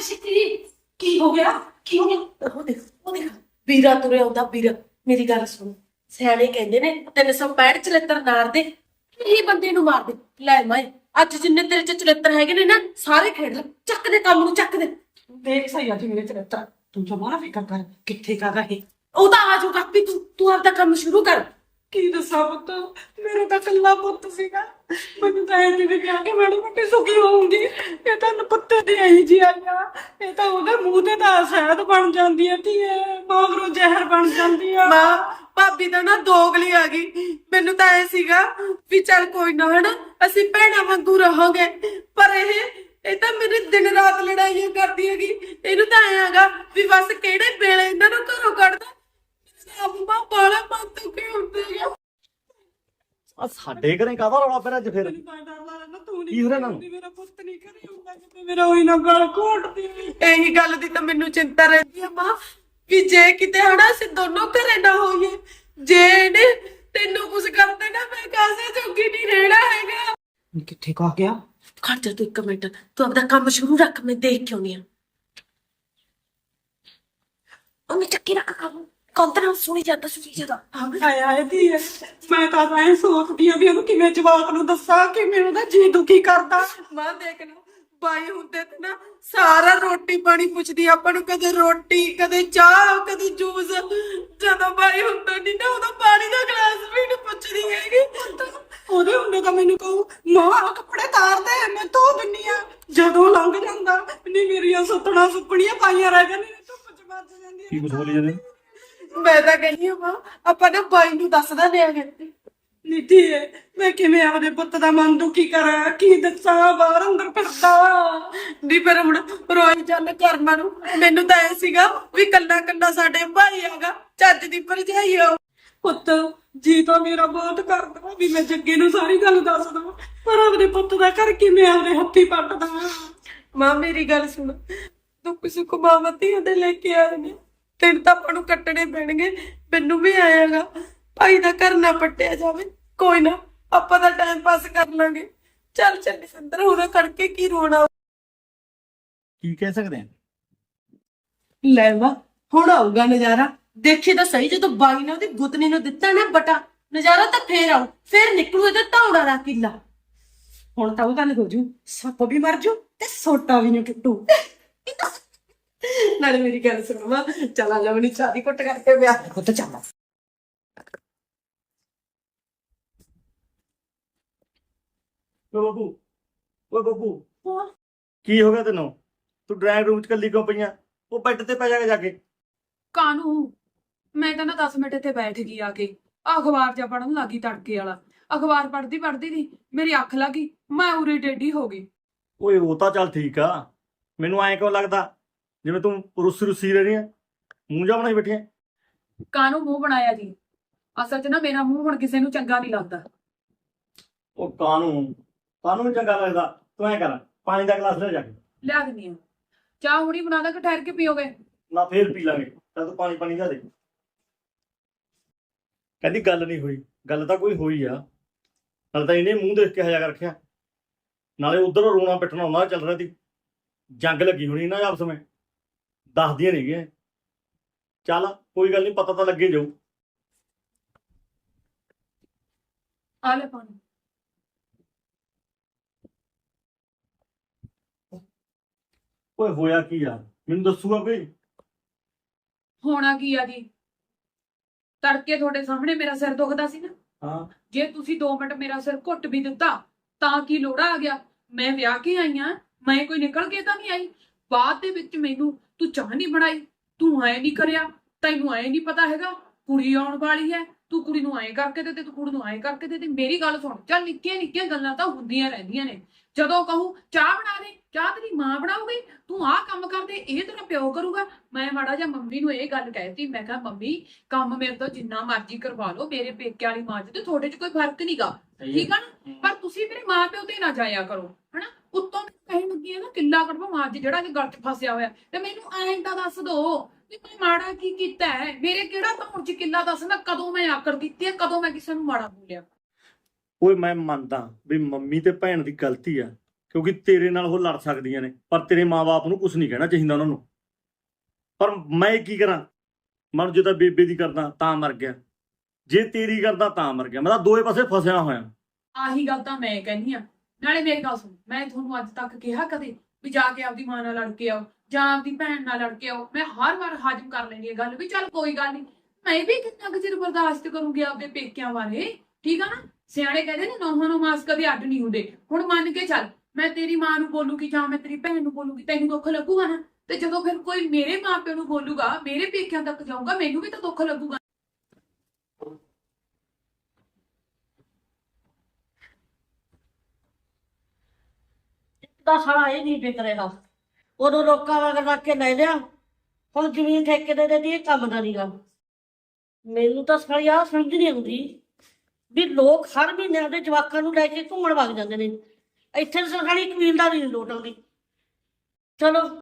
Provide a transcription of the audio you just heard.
ਸ਼ਿਕਰੀ ਕੀ ਹੋ ਗਿਆ? ਕੀ ਹੋ ਗਿਆ? ਉਹ ਦੇਖ ਉਹ ਦੇਖ। ਵੀਰਾ ਤੁਰੇ ਆਉਂਦਾ ਵੀਰਾ। ਮੇਰੀ ਗੱਲ ਸੁਣ। ਸਿਆਣੇ ਕਹਿੰਦੇ ਨੇ 365 ਚਲੇਤਰ ਨਾਰ ਦੇ। ਇਹ ਬੰਦੇ ਨੂੰ ਮਾਰ ਦੇ। ਲੈ ਮਾਏ ਅੱਜ ਜਿੰਨੇ ਤੇਰੇ ਚ ਚਲੇਤਰ ਹੈਗੇ ਨੇ ਨਾ ਸਾਰੇ ਖੇਡ ਲੈ। ਚੱਕ ਦੇ ਕੰਮ ਨੂੰ ਚੱਕ ਦੇ। ਦੇਖ ਸਹੀ ਅੱਜ ਮੇਰੇ ਚਰਿੱਤਰ ਤੂੰ ਜਮਾਨਾ ਫਿਕਰ ਕਰ ਕਿੱਥੇ ਕਾਗਾ ਹੈ ਉਹ ਤਾਂ ਆ ਜਾਊਗਾ। ਵੀ ਤੂੰ ਤੂੰ ਆਪਦਾ ਕੰਮ ਸ਼ੁਰੂ ਕਰ। ਕੀ ਦੱਸਾਂ ਪੁੱਤ? ਮੇਰਾ ਤਾਂ ਕੱਲਾ ਪੁੱਤ ਸੀਗਾ। ਮੈਨੂੰ ਤਾਂ ਇਹ ਵੀ ਕਿਹਾ ਕਿ ਮੈਡਮ ਮੈਂ ਸੁਖੀ ਹੋਊਂਗੀ। ਇਹ ਤਾਂ ਨਪੱਤੇ ਦੀ ਆਈ ਜੀ ਆਇਆ ਇਹ ਤਾਂ ਉਹਦੇ ਮੂੰਹ ਤੇ ਤਾਂ ਸ਼ਹਿਦ ਬਣ ਜਾਂਦੀ ਹੈ ਧੀਏ। ਮਗਰੋਂ ਜ਼ਹਿਰ ਬਣ ਜਾਂਦੀ ਆ। ਮਾਂ, ਭਾਬੀ ਦਾ ਨਾ ਦੋਗਲੀ ਆ ਗਈ। ਮੈਨੂੰ ਤਾਂ ਐ ਸੀਗਾ ਵੀ ਚੱਲ ਕੋਈ ਨਾ, ਹਨਾ? ਅਸੀਂ ਭੈਣਾਂ ਵਾਂਗੂ ਰਹਾਂਗੇ। ਪਰ ਇਹ ਇਹ ਤਾਂ ਮੇਰੇ ਦਿਨ ਰਾਤ ਲੜਾਈਆਂ ਕਰਦੀ ਹੈਗੀ। ਇਹਨੂੰ ਤਾਂ ਐ ਹੈਗਾ ਵੀ ਬਸ ਕਿਹੜੇ ਵੇਲੇ ਇਹਨਾਂ ਨੂੰ ਘਰੋਂ ਕੱਢਦਾ? ਅੰਮਾ ਬਾਲਾ ਕੀ ਆ? ਸਾਡੇ ਘਰੇ ਕਾਹਦਾ ਰੌਲਾ ਪਿਆ ਅੱਜ ਫਿਰ? ਮੈਨੂੰ ਤਾਂ ਡਰ ਲੱਗਦਾ ਤੂੰ ਕੀ ਹੋ ਰਿਹਾ ਨਹੀਂ ਇਹਨਾਂ ਨੂੰ? ਮੇਰਾ ਪੁੱਤ ਨਹੀਂ ਕਰੇ ਹੁੰਦਾ ਕਿਤੇ ਮੇਰਾ ਉਹੀ ਨਾ ਗਲ ਘੋਟਦੀ ਇਹੀ ਗੱਲ ਦੀ ਤਾਂ ਮੈਨੂੰ ਚਿੰਤਾ ਰਹਿੰਦੀ ਆ ਮਾਂ ਵੀ ਜੇ ਕਿਤੇ ਹਨਾ ਅਸੀਂ ਦੋਨੋਂ ਘਰੇ ਨਾ ਹੋਈਏ ਜੇ ਇਹਨੇ ਤੈਨੂੰ ਕੁਝ ਕਰਦੇ ਨਾ ਮੈਂ ਕਾਸੇ ਜੋਗੀ ਨਹੀਂ ਰਹਿਣਾ ਹੈਗਾ। ਕਿੱਥੇ ਕਾ ਗਿਆ? ਖੜ ਜਾ ਤੂੰ ਇੱਕ ਮਿੰਟ ਤੂੰ ਆਪਦਾ ਕੰਮ ਸ਼ੁਰੂ ਰੱਖ ਮੈਂ ਦੇਖ ਕਿਉਂ ਨਹੀਂ ਆ। ਉਹਨੇ ਚੱਕੀ ਰੱਖ ਕੰਮ। ਕੰਤਰਾ ਸੁਣੀ ਜਾਂਦਾ ਸੁਣੀ ਜਾਂਦਾ। ਆਇਆ ਆਏ ਦੀ ਮੈਂ ਤਾਂ ਐ ਸੋਚਦੀ ਆ ਵੀ ਉਹਨੂੰ ਕਿਵੇਂ ਜਵਾਕ ਨੂੰ ਦੱਸਾਂ ਕਿ ਮੈਨੂੰ ਤਾਂ ਜੀ ਦੁਖੀ ਕਰਦਾ। ਮਾਂ ਦੇਖ ਨਾ ਬਾਈ ਹੁੰਦੇ ਤੇ ਨਾ ਸਾਰਾ ਰੋਟੀ ਪਾਣੀ ਪੁੱਛਦੀ ਆਪਾਂ ਨੂੰ ਕਦੇ ਰੋਟੀ ਕਦੇ ਚਾਹ ਕਦੇ ਜੂਸ। ਜਦੋਂ ਬਾਈ ਹੁੰਦਾ ਨਹੀਂ ਨਾ ਉਦੋਂ ਪਾਣੀ ਦਾ ਗਲਾਸ ਵੀ ਨਹੀਂ ਪੁੱਛਦੀ ਹੈਗੀ। ਉਹਦੇ ਹੁੰਦੇ ਤਾਂ ਮੈਨੂੰ ਕਹੂ ਮਾਂ ਆਹ ਕੱਪੜੇ ਤਾਰ ਦੇ ਮੈਂ ਧੋ ਦਿੰਨੀ ਆ। ਜਦੋਂ ਲੰਘ ਜਾਂਦਾ ਨਹੀਂ ਮੇਰੀਆਂ ਸੁੱਤਣਾ ਸੁੱਕਣੀਆਂ ਪਾਈਆਂ ਰਹਿ ਜਾਂਦੀਆਂ ਧੁੱਪ ਚ ਮੱਚ ਜਾਂਦੀਆਂ। ਕੀ। ਕੁਝ ਬੋਲੀ ਜਾਂਦੇ ਮੈਂ ਤਾਂ ਕਹਿੰਦੀ ਆ ਮਾਂ ਆਪਾਂ ਨਾ ਬਾਈ ਨੂੰ ਦੱਸਦਾ ਨਿਆਗੇ ਨੀਤੀ ਮੈਂ ਕਿਵੇਂ ਆਪਦੇ ਪੁੱਤ ਦਾ ਮਨ ਦੁਖੀ ਕਰਾਂ? ਕੀ ਦੱਸਾਂ? ਬਾਹਰ ਅੰਦਰ ਫਿਰਦਾ। ਨਹੀਂ ਪਰ ਹੁਣ ਰੋਈ ਚੱਲ ਕਰਮਾਂ ਨੂੰ ਮੈਨੂੰ ਤਾਂ ਐ ਸੀਗਾ ਵੀ ਕੱਲਾ ਕੱਲਾ ਸਾਡੇ ਭਾਈ ਹੈਗਾ ਚੱਜ ਦੀ ਭਰਜਾਈ ਆ। ਪੁੱਤ ਜੀ ਤਾਂ ਮੇਰਾ ਬਹੁਤ ਕਰਦਾ ਵੀ ਮੈਂ ਜੱਗੇ ਨੂੰ ਸਾਰੀ ਗੱਲ ਦੱਸ ਦਵਾਂ ਪਰ ਆਪਦੇ ਪੁੱਤ ਦਾ ਘਰ ਕਿਵੇਂ ਆਪਦੇ ਹੱਥੀ ਪੱਟਦਾ? ਮਾਂ ਮੇਰੀ ਗੱਲ ਸੁਣ। ਤੂੰ ਕਿਸੇ ਕੋ ਮਾਵਤੀ ਦੇ ਲੈ ਕੇ ਆਏ ਨੇ। ਤੈਨੂੰ ਤਾਂ ਆਪਾਂ ਨੂੰ ਕੱਟਣੇ ਪੈਣਗੇ ਮੈਨੂੰ ਵੀ ਆਏਗਾ ਭਾਈ ਦਾ ਘਰ ਨਾ ਪੱਟਿਆ ਜਾਵੇ ਕੋਈ ਨਾ ਆਪਾਂ ਤਾਂ ਟਾਈਮ ਪਾਸ ਕਰ ਲਾਂਗੇ। ਚੱਲ ਚੱਲ ਸੰਦਰ ਹੁਣ ਖੜਕੇ ਕੀ ਰੋਣਾ? ਕੀ ਕਹਿ ਸਕਦੇ ਆ? ਲੈ ਵਾ ਹੁਣ ਆਊਗਾ ਨਜ਼ਾਰਾ। ਦੇਖੀ ਤਾਂ ਸਹੀ ਜਦੋਂ ਬਾਈ ਨੇ ਉਹਦੀ ਗੁੱਤਨੀ ਨੂੰ ਦਿੱਤਾ ਨਾ ਬਟਾ ਨਜ਼ਾਰਾ ਤਾਂ ਫੇਰ ਆਉ ਫੇਰ ਨਿਕਲੂ ਇਹਦਾ ਧੌੜਾ ਦਾ ਕਿੱਲਾ। ਹੁਣ ਤਾਂ ਉਹ ਗੱਲ ਹੋ ਜੂ ਸੱਪ ਵੀ ਮਰ ਜੂ ਤੇ ਸੋਟਾ ਵੀ ਨਹੀਂ ਟੁੱਟੂ। ਨਾਲੇ ਮੇਰੀ ਗੱਲ ਸੁਣ ਵਾ ਚੱਲ ਆ ਜਾ ਮੈਨੂੰ ਚਾਦੀ ਕੁੱਟ ਕਰਕੇ ਵਿਆਹ ਪੁੱਤ ਚੱਲ ਓ ਬੱਬੂ ਓ ਬੱਬੂ ਕੀ ਹੋ ਗਿਆ ਤੈਨੂੰ? ਤੂੰ ਡਰਾਇੰਗ ਰੂਮ ਚ ਕੱਲੀ ਕਿਉਂ ਪਈਆਂ ਉਹ ਬੈੱਡ ਤੇ ਪੈ ਜਾ ਕੇ ਜਾ ਕੇ। ਕਾਨੂੰ? ਮੈਂ ਤਾਂ ਨਾ 10 ਮਿੰਟ ਇੱਥੇ ਬੈਠ ਗਈ ਆ ਕੇ। ਅਖਬਾਰ ਜਾ ਪੜਨ ਲੱਗੀ ਤੜਕੇ ਵਾਲਾ। ਅਖਬਾਰ ਪੜਦੀ ਪੜਦੀ ਦੀ ਮੇਰੀ ਅੱਖ ਲੱਗੀ ਮੈਂ ਉਰੇ ਟੇਢੀ ਹੋ ਗਈ। ਓਏ ਉਹ ਤਾਂ ਚੱਲ ਠੀਕ ਆ। ਮੈਨੂੰ ਐਂ ਕਿਉਂ ਲੱਗਦਾ? ਜਿਵੇਂ ਤੂੰ ਰੁੱਸੀ ਰੁੱਸੀ ਰਹੀ ਆ ਮੂੰਹ ਜਾ ਬਣਾਈ ਬੈਠੀ ਆਂ। ਕਾਨੂੰ ਮੂੰਹ ਬਣਾਇਆ ਜੀ? ਅਸਲ 'ਚ ਨਾ ਮੇਰਾ ਮੂੰਹ ਹੁਣ ਕਿਸੇ ਨੂੰ ਚੰਗਾ ਨਹੀਂ ਲੱਗਦਾ। ਉਹ ਕਾਨੂੰ ਕਾਨੂੰ ਨੀ ਚੰਗਾ ਲੱਗਦਾ? ਤੂੰ ਐਂ ਕਰ ਪਾਣੀ ਦਾ ਗਲਾਸ ਲੈ ਜਾ ਕੇ। ਲਿਆ ਦਿੰਦੀ ਆ ਚਾਹ ਹੁਣੀ ਬਣਾ ਦਾਂ ਕਿ ਠਹਿਰ ਕੇ ਪੀਓਗੇ? ਨਾ ਫੇਰ ਪੀ ਲਾਂਗੇ। ਤਾਂ ਤੂੰ ਪਾਣੀ ਪਾਣੀ ਲਿਆ ਦੇ। ਕਹਿੰਦੀ ਗੱਲ ਨਹੀਂ ਹੋਈ। ਗੱਲ ਤਾਂ ਕੋਈ ਹੋਈ ਆ। ਨਾਲ ਤਾਂ ਇਹਨੇ ਮੂੰਹ ਦੇਖ ਕੇ ਹਜਾ ਕਰ ਰੱਖਿਆ। ਨਾਲੇ ਉਧਰ ਰੋਣਾ ਪਿੱਟਣਾ ਉਹਨਾਂ ਦਾ ਚੱਲ ਰਿਹਾ ਸੀ। ਜੰਗ ਲੱਗੀ ਹੋਣੀ ਨਾ ਆਪਸ ਵਿੱਚ। ਦੱਸਦੀਆਂ ਨਹੀਂ ਗਏ ਚੱਲ ਕੋਈ ਗੱਲ ਨਹੀਂ ਪਤਾ ਤਾਂ ਲੱਗੇ ਜਾਊ। ਆ ਲੈ ਪਾਣੀ। ਓਏ ਹੋਇਆ ਕੀ ਆ? ਮੈਨੂੰ ਦੱਸੂਗਾ ਕੋਈ? ਹੋਣਾ ਕੀ ਆ ਜੀ? ਤੜਕੇ ਤੁਹਾਡੇ ਸਾਹਮਣੇ ਮੇਰਾ ਸਿਰ ਦੁਖਦਾ ਸੀ ਨਾ। ਹਾਂ। ਜੇ ਤੁਸੀਂ 2 ਮਿੰਟ ਮੇਰਾ ਸਿਰ ਘੁੱਟ ਵੀ ਦਿੱਤਾ ਤਾਂ ਕੀ ਲੋੜਾ ਆ ਗਿਆ? ਮੈਂ ਵਿਆਹ ਕੇ ਆਈ ਆ ਮੈਂ ਕੋਈ ਨਿਕਲ ਕੇ ਤਾਂ ਨਹੀਂ ਆਈ? ਬਾਅਦ ਦੇ ਵਿੱਚ ਮੈਨੂੰ ਤੂੰ ਚਾਹ ਨਹੀਂ ਬਣਾਈ ਤੂੰ ਐ ਨਹੀਂ ਕਰਿਆ ਤੈਨੂੰ ਐ ਨਹੀਂ ਪਤਾ ਹੈਗਾ ਕੁੜੀ ਆਉਣ ਵਾਲੀ ਹੈ ਤੂੰ ਕੁੜੀ ਨੂੰ ਐ ਕਰਕੇ ਦੇ ਤੇ ਤੂੰ ਕੁੜੀ ਨੂੰ ਐ ਕਰਕੇ ਦੇ ਤੇ ਮੇਰੀ ਗੱਲ ਸੁਣ ਚੱਲ ਨਿੱਕੀਆਂ ਨਿੱਕੀਆਂ ਗੱਲਾਂ ਤਾਂ ਹੁੰਦੀਆਂ ਰਹਿੰਦੀਆਂ ਨੇ। ਜਦੋਂ ਕਹੂੰ ਚਾਹ ਬਣਾ ਦੇ ਚਾਹ ਤੇਰੀ ਮਾਂ ਬਣਾਉਗੀ ਤੂੰ ਆਹ ਕੰਮ ਕਰਦੇ ਇਹ ਤੇਰਾ ਪਿਓ ਕਰੂਗਾ। ਮੈਂ ਮਾੜਾ ਜਿਹਾ ਮੰਮੀ ਨੂੰ ਇਹ ਗੱਲ ਕਹਿਤੀ ਮੈਂ ਕਿਹਾ ਮੰਮੀ ਕੰਮ ਮੇਰੇ ਤੋਂ ਜਿੰਨਾ ਮਰਜ਼ੀ ਕਰਵਾ ਲਓ ਮੇਰੇ ਪੇਕੇ ਵਾਲੀ ਮਾਂ 'ਚ ਤੇ ਤੁਹਾਡੇ 'ਚ ਕੋਈ ਫ਼ਰਕ ਨਹੀਂਗਾ ਠੀਕ ਆ ਨਾ? ਪਰ ਤੁਸੀਂ ਮੇਰੇ ਮਾਂ ਪਿਓ ਤੇ ਨਾ ਜਾਇਆ ਕਰੋ ਹਨਾ? ਕਹਿਣ ਲੱਗੀ ਹੈ ਨਾ ਕਿੱਲਾ ਮਾਂ 'ਚ ਜਿਹੜਾ ਕਿ ਗਲ 'ਚ ਫਸਿਆ ਹੋਇਆ। ਤੇ ਮੈਨੂੰ ਐਂ ਤਾਂ ਦੱਸ ਦੋ ਵੀ ਮੈਂ ਮਾੜਾ ਕੀ ਕੀਤਾ ਹੈ? ਮੇਰੇ ਕਿਹੜਾ ਧੌਣ 'ਚ ਕਿੱਲਾ ਦੱਸਣਾ ਕਦੋਂ ਮੈਂ ਆਕੜ ਕੀਤੀ ਹੈ ਕਦੋਂ ਮੈਂ ਕਿਸੇ ਨੂੰ ਮਾੜਾ ਬੋਲਿਆ? ਓਏ ਮੈਂ ਮੰਨਦਾ ਵੀ ਮੰਮੀ ਤੇ ਭੈਣ ਦੀ ਗਲਤੀ ਆ ਕਿਉਂਕਿ ਤੇਰੇ ਨਾਲ ਉਹ ਲੜ ਸਕਦੀਆਂ ਨੇ ਪਰ ਤੇਰੇ ਮਾਪੇ ਨੂੰ ਕੁਝ ਨਹੀਂ ਕਹਿਣਾ ਚਾਹੀਦਾ ਉਹਨਾਂ ਨੂੰ। ਪਰ ਮੈਂ ਕੀ ਕਰਾਂ? ਮਨ ਜੇ ਤਾਂ ਬੇਬੇ ਦੀ ਕਰਦਾ ਤਾਂ ਮਰ ਗਿਆ। ਜੇ ਤੇਰੀ ਕਰਦਾ ਤਾਂ ਮਰ ਗਿਆ। ਮੈਂ ਤਾਂ ਦੋਏ ਪਾਸੇ ਫਸਿਆ ਹੋਇਆ। ਆਹੀ ਗੱਲ ਤਾਂ ਮੈਂ ਕਹਿੰਦੀ ਆ। ਨਾਲੇ ਮੇਰੀ ਗੱਲ ਸੁਣ, ਮੈਂ ਤੁਹਾਨੂੰ ਅੱਜ ਤੱਕ ਕਿਹਾ ਕਦੇ ਵੀ ਜਾ ਕੇ ਆਪਦੀ ਮਾਂ ਨਾਲ ਲੜ ਕੇ ਆਓ, ਜਾਂ ਆਪਦੀ ਭੈਣ ਨਾਲ ਲੜ ਕੇ ਆਓ, ਮੈਂ ਹਰ ਵਾਰ ਹਾਜ਼ਮ ਕਰ ਲੈਂਦੀ ਇਹ ਗੱਲ ਵੀ ਚੱਲ ਕੋਈ ਗੱਲ ਨਹੀਂ, ਮੈਂ ਵੀ ਕਿੰਨਾ ਕੁ ਚਿਰ ਬਰਦਾਸ਼ਤ ਕਰੂੰਗੀ ਆਪਦੇ ਪੇਕਿਆਂ ਬਾਰੇ, ਠੀਕ ਆ ਨਾ? ਸਿਆਣੇ ਕਹਿੰਦੇ ਨੇ ਨੌਹਾਂ ਨੂੰ ਮਾਸ ਕਦੇ ਅੱਡ ਨਹੀਂ ਹੁੰਦੇ, ਹੁਣ ਮੰਨ ਕੇ ਚੱਲ, ਮੈਂ ਤੇਰੀ ਮਾਂ ਨੂੰ ਬੋਲੂਗੀ ਜਾਂ ਮੈਂ ਤੇਰੀ ਭੈਣ ਨੂੰ ਬੋਲੂਗੀ, ਤੈਨੂੰ ਦੁੱਖ ਲੱਗੂਗਾ ਨਾ? ਤੇ ਜਦੋਂ ਫਿਰ ਕੋਈ ਮੇਰੇ ਮਾਪਿਆਂ ਨੂੰ ਬੋਲੂਗਾ, ਮੇਰੇ ਪੇਕਿਆਂ ਤੱਕ ਜਾਊਗਾ, ਮੈਨੂੰ ਵੀ ਤਾਂ ਦੁੱਖ ਲੱਗੂਗਾ ਤਾਂ ਸਾਲਾ ਇਹ ਨਹੀਂ ਵਿਕ ਰਿਹਾ ਉਦੋਂ ਲੋਕਾਂ ਵਾਂਗ ਰੱਖ ਕੇ ਲੈ ਲਿਆ, ਹੁਣ ਜ਼ਮੀਨ ਠੇਕੇ ਦੇ ਦੇ ਇਹ ਕੰਮ ਦਾ ਨਹੀਂਗਾ। ਮੈਨੂੰ ਤਾਂ ਸਾਲੀ ਆਹ ਸਮਝ ਨਹੀਂ ਆਉਂਦੀ ਵੀ ਲੋਕ ਹਰ ਮਹੀਨੇ ਆਪਣੇ ਜਵਾਕਾਂ ਨੂੰ ਲੈ ਕੇ ਘੁੰਮਣ ਵਗ ਜਾਂਦੇ ਨੇ। ਇੱਥੇ ਤਾਂ ਸਾਲੀ ਕਬੀਲਦਾਰੀ ਨਹੀਂ ਲੋਟ ਆਉਂਦੀ। ਚਲੋ।